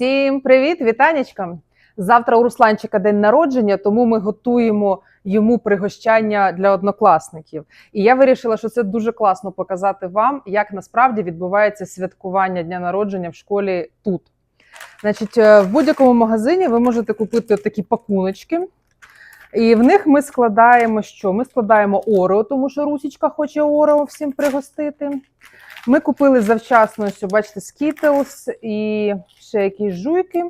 Всім привіт, вітанечка! Завтра у Русланчика день народження, тому ми готуємо йому пригощання для однокласників. І я вирішила, що це дуже класно показати вам, як насправді відбувається святкування дня народження в школі тут. Значить, е, в будь-якому магазині ви можете купити такі пакуночки. І в них ми складаємо що? Ми складаємо орео, тому що Русічка хоче орео всім пригостити. Ми купили завчасно, ось, бачите, Skittles і ще якісь жуйки.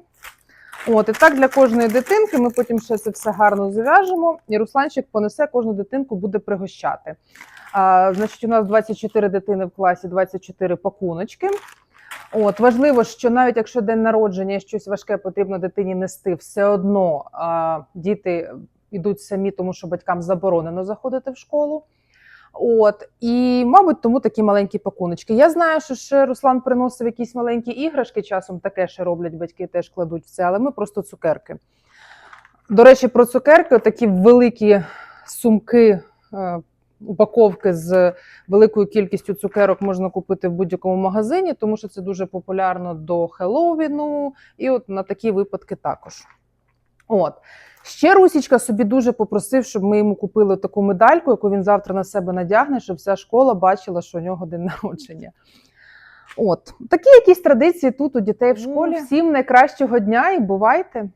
От, і так для кожної дитинки ми потім ще це все гарно зав'яжемо, і Русланчик понесе кожну дитинку, буде пригощати. А, значить, у нас 24 дитини в класі, 24 пакуночки. От, важливо, що навіть якщо день народження щось важке потрібно дитині нести, все одно а, діти йдуть самі, тому що батькам заборонено заходити в школу. От і, мабуть, тому такі маленькі пакуночки. Я знаю, що ще Руслан приносив якісь маленькі іграшки. Часом таке ще роблять батьки, теж кладуть в це, але ми просто цукерки. До речі, про цукерки такі великі сумки, е, упаковки з великою кількістю цукерок можна купити в будь-якому магазині, тому що це дуже популярно до Хеллоуіну, і от на такі випадки також. От. Ще Русічка собі дуже попросив, щоб ми йому купили таку медальку, яку він завтра на себе надягне, щоб вся школа бачила, що у нього день народження. От такі якісь традиції тут у дітей в школі. Всім найкращого дня і бувайте!